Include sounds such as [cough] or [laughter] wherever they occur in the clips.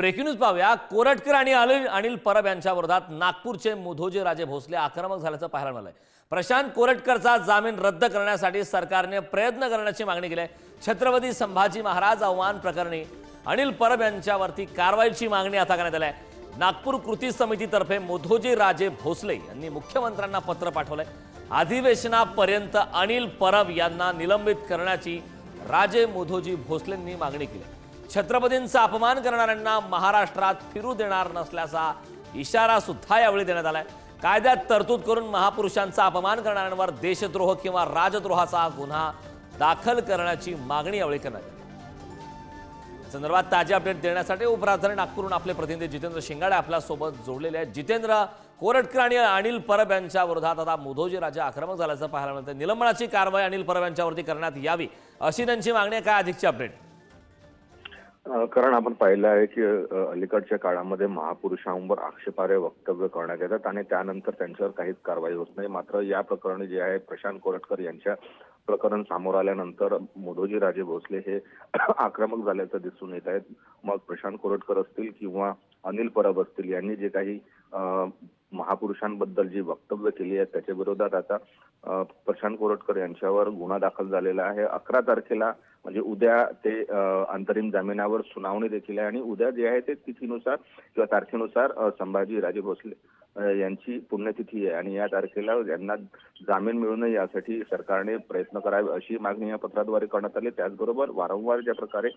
Breaking news पाहूया. कोरटकर आणि अनिल अनिल परब यांच्या विरोधात नागपूरचे मुधोजी राजे भोसले आक्रमक झाल्याचं पाहायला मिळालंय. प्रशांत कोरटकरचा जामीन रद्द करण्यासाठी सरकारने प्रयत्न करण्याची मागणी केली आहे. छत्रपती संभाजी महाराज आव्हान प्रकरणी अनिल परब यांच्यावरती कारवाईची मागणी आता करण्यात आली आहे. नागपूर कृती समितीतर्फे मुधोजी राजे भोसले यांनी मुख्यमंत्र्यांना पत्र पाठवलंय. अधिवेशनापर्यंत अनिल परब यांना निलंबित करण्याची राजे मुधोजी भोसलेंनी मागणी केली आहे. छत्रपतींचा अपमान करणाऱ्यांना महाराष्ट्रात फिरू देणार नसल्याचा इशारा सुद्धा यावेळी देण्यात आलाय. कायद्यात तरतूद करून महापुरुषांचा अपमान करणाऱ्यांवर देशद्रोह किंवा राजद्रोहाचा गुन्हा दाखल करण्याची मागणी यावेळी करण्यात आली. संदर्भात ताजे अपडेट देण्यासाठी उपराजधानी नागपूरहून आपले प्रतिनिधी जितेंद्र शिंगाडे आपल्यासोबत जोडलेले आहेत. जितेंद्र कोरटकर आणि अनिल परब यांच्या विरोधात आता मुधोजी राजा आक्रमक झाल्याचं पाहायला मिळतं निलंबनाची कारवाई अनिल परब यांच्यावरती करण्यात यावी अशी त्यांची मागणी आहे. काय अधिकची अपडेट? कारण आपण पाहिलं आहे की अलीकडच्या काळामध्ये महापुरुषांवर आक्षेपार्ह वक्तव्य करण्यात येतात आणि त्यानंतर त्यांच्यावर काहीच कारवाई होत नाही. मात्र या प्रकरणी जे आहे प्रशांत कोरटकर यांच्या प्रकरण समोर आल्यानंतर मोदोजी राजे भोसले हे [clears throat] आक्रमक झाल्याचं दिसून येत आहेत मग प्रशांत कोरटकर असतील किंवा अनिल परब असतील यांनी जे काही महापुरुषांबद्दल जी वक्तव्य केली आहेत त्याच्या विरोधात आता प्रशांत कोरटकर यांच्यावर गुन्हा दाखल झालेला आहे. अकरा तारखेला म्हणजे उद्या ते अंतरिम जामिनावर सुनावणी देखील आहे आणि उद्या जे आहे ते तिथीनुसार किंवा तारखेनुसार संभाजी राजे भोसले यांची पुण्यतिथी आहे आणि या तारखेला यांना जामीन मिळू नये यासाठी सरकारने प्रयत्न करावे अशी मागणी या पत्राद्वारे करण्यात आली. त्याचबरोबर वारंवार ज्या प्रकारे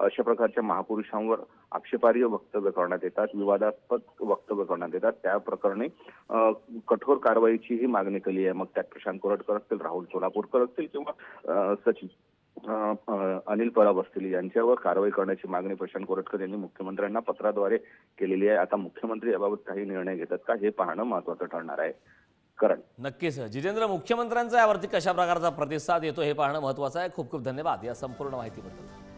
अशा प्रकारच्या महापुरुषांवर आक्षेपार्ह वक्तव्य करण्यात येतात विवादास्पद वक्तव्य करण्यात येतात. त्या प्रकरणी कठोर कारवाईची ही मागणी केली आहे. मग त्यात प्रशांत कोरटकर असतील राहुल सोलापूरकर असतील किंवा सचिन अनिल परब असतील यांच्यावर कारवाई करण्याची मागणी प्रशांत कोरटकर यांनी मुख्यमंत्र्यांना पत्राद्वारे केलेली आहे. आता मुख्यमंत्री याबाबत काही निर्णय घेतात का हे पाहणं महत्वाचं ठरणार आहे. करण. नक्कीच. जितेंद्र मुख्यमंत्र्यांचा यावरती कशा प्रकारचा प्रतिसाद येतो हे पाहणं महत्वाचं आहे. खूप खूप धन्यवाद या संपूर्ण माहितीबद्दल.